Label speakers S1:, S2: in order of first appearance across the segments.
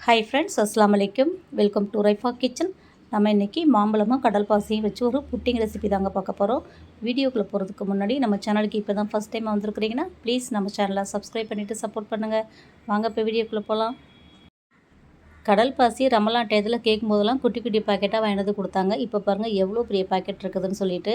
S1: Hi friends அஸ்லாம் வலைக்கும் welcome to Raifa kitchen நம்ம இன்றைக்கி மாம்பழமும் கடல் பாசியும் வச்சு ஒரு புட்டிங் ரெசிபி தாங்க பார்க்க போகிறோம் வீடியோக்குள்ளே போகிறதுக்கு முன்னாடி நம்ம சேனலுக்கு இப்போ தான் ஃபஸ்ட் டைம் வந்திருக்கிறீங்கன்னா ப்ளீஸ் நம்ம சேனலை சப்ஸ்கிரைப் பண்ணிவிட்டு சப்போர்ட் பண்ணுங்கள் வாங்க இப்போ வீடியோக்குள்ளே போகலாம் கடல் பாசி ரமலான் டயத்தில் கேட்கும் போதெல்லாம் குட்டி குட்டி பாக்கெட்டாக வாங்கினது கொடுத்தாங்க. இப்போ பாருங்கள் எவ்வளோ பெரிய பாக்கெட் இருக்குதுன்னு சொல்லிட்டு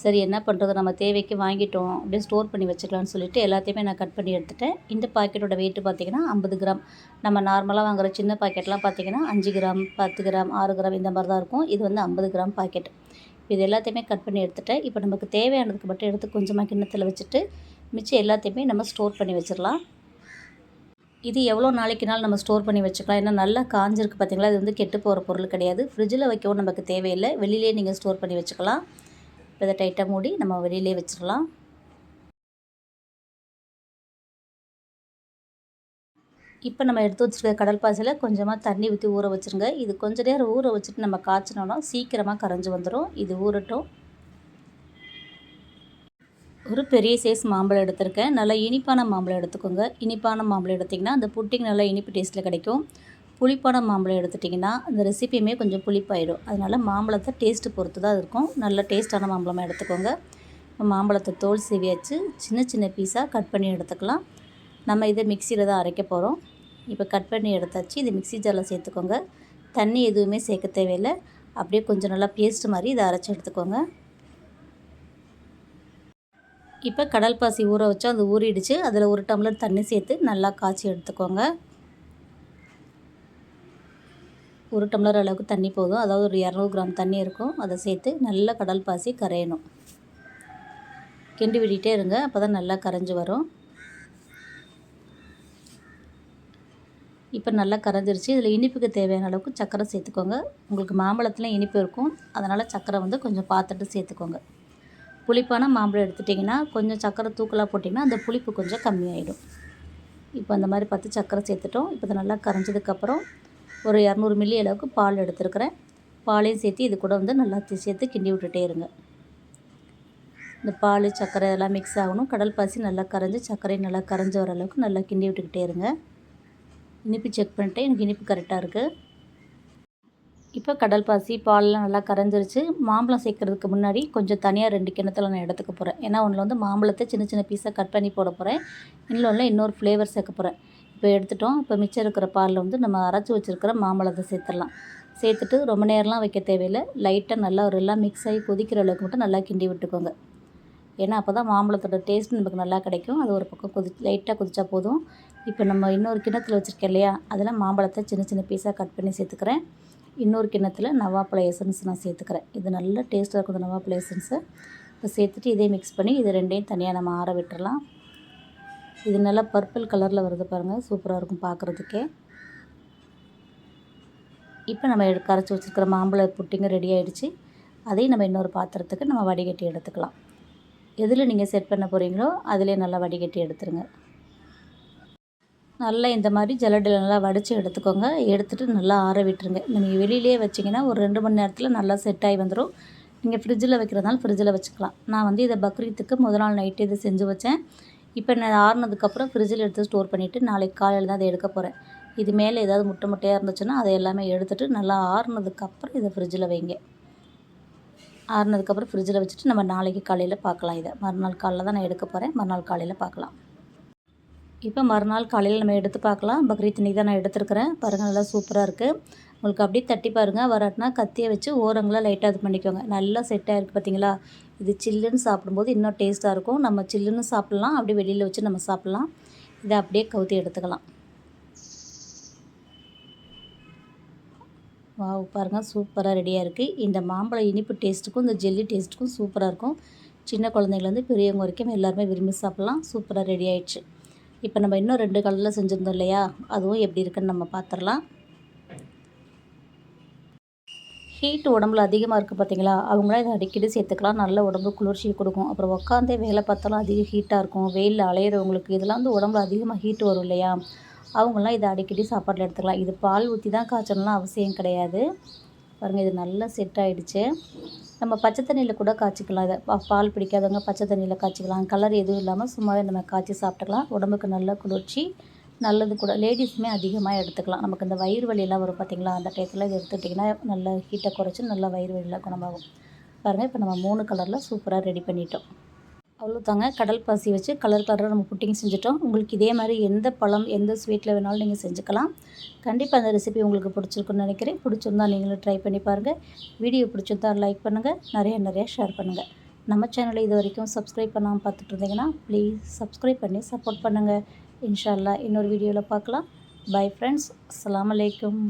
S1: சரி என்ன பண்ணுறது நம்ம தேவைக்கு வாங்கிட்டோம் அப்படியே ஸ்டோர் பண்ணி வச்சுக்கலாம்னு சொல்லிட்டு எல்லாத்தையுமே நான் கட் பண்ணி எடுத்துட்டேன். இந்த பாக்கெட்டோட வெயிட்டு பார்த்திங்கன்னா ஐம்பது கிராம். நம்ம நார்மலாக வாங்குகிற சின்ன பாக்கெட்லாம் பார்த்திங்கன்னா அஞ்சு கிராம் பத்து கிராம் ஆறு கிராம் இந்த மாதிரி தான் இருக்கும். இது வந்து ஐம்பது கிராம் பாக்கெட் இது எல்லாத்தையுமே கட் பண்ணி எடுத்துட்டேன். இப்போ நமக்கு தேவையானதுக்கு மட்டும் எடுத்து கொஞ்சமாக கிண்ணத்தில் வச்சுட்டு மிச்சம் எல்லாத்தையுமே நம்ம ஸ்டோர் பண்ணி வச்சிடலாம். இது எவ்வளோ நாளைக்குனாலும் நம்ம ஸ்டோர் பண்ணி வச்சுக்கலாம். ஏன்னா நல்லா காஞ்சிருக்கு பார்த்தீங்களா? இது வந்து கெட்டு போகிற பொருள் கிடையாது. ஃப்ரிட்ஜில் வைக்கவும் நமக்கு தேவையில்லை. வெளியிலே நீங்கள் ஸ்டோர் பண்ணி வச்சுக்கலாம். இப்போ இதை டைட்டாக மூடி நம்ம வெளியிலே வச்சிடலாம். இப்போ நம்ம எடுத்து வச்சுருக்க கடல் பாசியில் கொஞ்சமாக தண்ணி ஊற்றி ஊற வச்சுருங்க. இது கொஞ்ச நேரம் ஊற வச்சுட்டு நம்ம காய்ச்சினோன்னா சீக்கிரமாக கரைஞ்சி வந்துடும். இது ஊறட்டும். ஒரு பெரிய சைஸ் மாம்பழம் எடுத்திருக்கேன். நல்லா இனிப்பான மாம்பழம் எடுத்துக்கோங்க. இனிப்பான மாம்பழம் எடுத்திங்கன்னா அந்த புட்டிங் நல்லா இனிப்பு டேஸ்ட்டில் கிடைக்கும். புளிப்பான மாம்பழம் எடுத்துட்டிங்கன்னா அந்த ரெசிபியுமே கொஞ்சம் புளிப்பாயிடும். அதனால் மாம்பழத்தை டேஸ்ட்டு பொறுத்து தான் இருக்கும். நல்ல டேஸ்ட்டான மாம்பழமாக எடுத்துக்கோங்க. மாம்பழத்தை தோல் சீவியாச்சு. சின்ன சின்ன பீஸாக கட் பண்ணி எடுத்துக்கலாம். நம்ம இதை மிக்சியில் தான் அரைக்க போகிறோம் இப்போ கட் பண்ணி எடுத்தாச்சு. இது மிக்சி ஜாரில் சேர்த்துக்கோங்க. தண்ணி எதுவுமே சேர்க்க தேவையில்லை. அப்படியே கொஞ்சம் நல்லா பேஸ்ட் மாதிரி இதை அரைச்சி எடுத்துக்கோங்க. இப்போ கடல் பாசி ஊற வச்சு அது ஊறிடுச்சு. அதில் ஒரு டம்ளர் தண்ணி சேர்த்து நல்லா காய்ச்சி எடுத்துக்கோங்க. ஒரு டம்ளர் அளவுக்கு தண்ணி போதும். அதாவது ஒரு இரநூறு கிராம் தண்ணி இருக்கும். அதை சேர்த்து நல்லா கடல் பாசி கரையணும். கிண்டி விட்டுட்டே இருங்க. அப்போ தான் நல்லா கரைஞ்சி வரும். இப்போ நல்லா கரைஞ்சிருச்சு. இதில் இனிப்புக்கு தேவையான அளவுக்கு சர்க்கரை சேர்த்துக்கோங்க. உங்களுக்கு மாம்பழத்தில் இனிப்பு இருக்கும். அதனால் சர்க்கரை வந்து கொஞ்சம் பார்த்துட்டு சேர்த்துக்கோங்க. புளிப்பான மாம்பழம் எடுத்துட்டிங்கன்னா கொஞ்சம் சக்கரை தூக்கலாக போட்டிங்கன்னா அந்த புளிப்பு கொஞ்சம் கம்மியாயிடும். இப்போ அந்த மாதிரி பார்த்து சக்கரை சேர்த்துட்டோம். இப்போ இது நல்லா கரைஞ்சதுக்கப்புறம் ஒரு இரநூறு மில்லி அளவுக்கு பால் எடுத்துருக்கிறேன். பாலையும் சேர்த்து இது கூட வந்து நல்லா சேர்த்து கிண்டி விட்டுட்டே இருங்க. இந்த பால் சர்க்கரை இதெல்லாம் மிக்ஸ் ஆகணும். கடல் பாசி நல்லா கரைஞ்சி சக்கரையும் நல்லா கரைஞ்சி வர அளவுக்கு நல்லா கிண்டி விட்டுக்கிட்டே இருங்க. இனிப்பு செக் பண்ணிட்டேன். எனக்கு இனிப்பு கரெக்டாக இருக்குது இப்போ கடல் பாசி பால்லாம் நல்லா கரைஞ்சிருச்சு. மாம்பழம் சேர்க்குறதுக்கு முன்னாடி கொஞ்சம் தனியாக ரெண்டு கிணத்துல நான் எடுத்துக்க போகிறேன் ஏன்னா ஒன்றில் வந்து மாம்பழத்தை சின்ன சின்ன பீஸாக கட் பண்ணி போட போகிறேன் இன்னொன்று இன்னொரு ஃப்ளேவர் சேர்க்க போகிறேன் இப்போ எடுத்துட்டோம். இப்போ மிச்சம் இருக்கிற பாலில் வந்து நம்ம அரைச்சி வச்சுருக்கிற மாம்பழத்தை சேர்த்துடலாம். சேர்த்துட்டு ரொம்ப நேரம்லாம் வைக்க தேவையில்லை. லைட்டாக நல்லா ஒரு எல்லாம் மிக்ஸ் ஆகி கொதிக்கிற அளவுக்கு மட்டும் நல்லா கிண்டி விட்டுக்கோங்க. ஏன்னா அப்போ தான் மாம்பழத்தோட டேஸ்ட் நமக்கு நல்லா கிடைக்கும். அது ஒரு பக்கம் கொதி லைட்டாக கொதிச்சா போதும். இப்போ நம்ம இன்னொரு கிணத்துல வச்சுருக்கேன் இல்லையா? அதில் மாம்பழத்தை சின்ன சின்ன பீஸாக கட் பண்ணி சேர்த்துக்கிறேன். இன்னொரு கிண்ணத்தில் நவாப்பழ எசன்ஸ் நான் சேர்த்துக்கிறேன். இது நல்ல டேஸ்ட்டாக இருக்கும் இந்த நவாப்பழ எசன்ஸை இப்போ சேர்த்துட்டு இதே மிக்ஸ் பண்ணி இது ரெண்டையும் தனியாக நம்ம ஆற விட்டுறலாம். இது நல்லா பர்பிள் கலரில் வருது பாருங்கள் சூப்பராக இருக்கும் பார்க்குறதுக்கே இப்போ நம்ம கரைச்சி வச்சுருக்கிற மாம்பழ புட்டிங்க ரெடி ஆகிடுச்சு அதையும் நம்ம இன்னொரு பாத்திரத்துக்கு நம்ம வடிகட்டி எடுத்துக்கலாம். எதில் நீங்கள் செட் பண்ண போகிறீங்களோ அதிலே நல்லா வடிகட்டி எடுத்துருங்க. நல்லா இந்த மாதிரி ஜல்லடியில் நல்லா வடித்து எடுத்துக்கோங்க. எடுத்துகிட்டு நல்லா ஆற விட்டுருங்க. நீங்கள் வெளியிலே வச்சிங்கன்னா ஒரு ரெண்டு மணி நேரத்தில் நல்லா செட் ஆகி வந்துடும் நீங்கள் ஃப்ரிட்ஜில் வைக்கிறதுனால ஃப்ரிட்ஜில் வச்சுக்கலாம். நான் வந்து இதை பக்ரீத்துக்கு முதல் நாள் நைட்டு இதை செஞ்சு வச்சேன். இப்போ நான் ஆறுனதுக்கப்புறம் ஃப்ரிட்ஜில் எடுத்து ஸ்டோர் பண்ணிவிட்டு நாளைக்கு காலையில் தான் அதை எடுக்க போகிறேன் இது மேலே ஏதாவது முட்டை முட்டையாக இருந்துச்சுன்னா அதை எல்லாமே எடுத்துகிட்டு நல்லா ஆறுனதுக்கப்புறம் இதை ஃப்ரிட்ஜில் வைங்க. ஆறுனதுக்கப்புறம் ஃப்ரிட்ஜில் வச்சுட்டு நம்ம நாளைக்கு காலையில் பார்க்கலாம் இதை. மறுநாள் காலையில் தான் நான் எடுக்க போகிறேன் மறுநாள் காலையில் பார்க்கலாம். இப்போ மறுநாள் காலையில் நம்ம எடுத்து பார்க்கலாம். பக்ரீத் இன்னைக்கு தான் நான் எடுத்துருக்கிறேன். பாருங்கள் நல்லா சூப்பராக இருக்குது உங்களுக்கு அப்படியே தட்டி பாருங்கள் வராட்டினா கத்தியை வச்சு ஓரங்களாக லைட்டாக இது பண்ணிக்கோங்க. நல்லா செட் ஆகிருக்கு பார்த்தீங்களா இது சில்லுன்னு சாப்பிடும்போது இன்னும் டேஸ்ட்டாக இருக்கும். நம்ம சில்லுன்னு சாப்பிட்லாம். அப்படியே வெளியில் வச்சு நம்ம சாப்பிட்லாம். இதை அப்படியே கவுத்தி எடுத்துக்கலாம். வாவ் பாருங்கள் சூப்பராக ரெடியாக இருக்குது இந்த மாம்பழம் இனிப்பு டேஸ்ட்டுக்கும் இந்த ஜெல்லி டேஸ்ட்டுக்கும் சூப்பராக இருக்கும். சின்ன குழந்தைங்கலேருந்து பெரியவங்க வரைக்கும் எல்லாருமே விரும்பி சாப்பிட்லாம். சூப்பராக ரெடி ஆயிடுச்சு. இப்போ நம்ம இன்னும் ரெண்டு கலரில் செஞ்சுருந்தோம் இல்லையா? அதுவும் எப்படி இருக்குன்னு நம்ம பார்த்துடலாம். ஹீட் உடம்புல அதிகமாக இருக்குது பார்த்தீங்களா? அவங்களாம் இதை அடிக்கடி சேர்த்துக்கலாம். நல்ல உடம்பு குளிர்ச்சியை கொடுக்கும். அப்புறம் உட்காந்தே வேலை பார்த்தாலும் அதிக ஹீட்டாக இருக்கும். வெயிலில் அலையிறவங்களுக்கு இதெல்லாம் வந்து உடம்புல அதிகமாக ஹீட் வரும் இல்லையா? அவங்களாம் இதை அடிக்கடி சாப்பாட்டில் எடுத்துக்கலாம். இது பால் ஊற்றி தான் காய்ச்சணும்லாம் அவசியம் கிடையாது. பாருங்கள் இது நல்லா செட் ஆகிடுச்சு நம்ம பச்சை தண்ணியில் கூட காய்ச்சிக்கலாம். இதை பால் பிடிக்காதவங்க பச்சை தண்ணியில் காய்ச்சிக்கலாம். கலர் எதுவும் இல்லாமல் சும்மாவே நம்ம காய்ச்சி சாப்பிட்டுக்கலாம். உடம்புக்கு நல்ல குளிர்ச்சி நல்லது கூட. லேடிஸுமே அதிகமாக எடுத்துக்கலாம். நமக்கு இந்த வயிறு வலியெல்லாம் வரும் பார்த்திங்களா அந்த டயத்தில் இது எடுத்துக்கிட்டிங்கன்னா நல்ல ஹீட்டை குறைச்சி நல்லா வயிறு வலியெல்லாம் குணமாகும். பாருங்கள் இப்போ நம்ம மூணு கலரில் சூப்பராக ரெடி பண்ணிட்டோம். அவ்வளோதாங்க கடல் பாசி வச்சு கலர் கலராக நம்ம புட்டிங் செஞ்சுட்டோம். உங்களுக்கு இதே மாதிரி எந்த பழம் எந்த ஸ்வீட்டில் வேணாலும் நீங்கள் செஞ்சுக்கலாம். கண்டிப்பாக அந்த ரெசிபி உங்களுக்கு பிடிச்சிருக்குன்னு நினைக்கிறேன். பிடிச்சிருந்தா நீங்களும் ட்ரை பண்ணி பாருங்கள் வீடியோ பிடிச்சிருந்தா லைக் பண்ணுங்கள் நிறைய நிறைய ஷேர் பண்ணுங்கள் நம்ம சேனலை இது வரைக்கும் சப்ஸ்கிரைப் பண்ணாமல் பார்த்துட்டு இருந்தீங்கன்னா ப்ளீஸ் சப்ஸ்கிரைப் பண்ணி சப்போர்ட் பண்ணுங்கள் இன்ஷா இன்னொரு வீடியோவில் பார்க்கலாம். பை ஃப்ரெண்ட்ஸ் அஸ்ஸலாமு அலைக்கும்.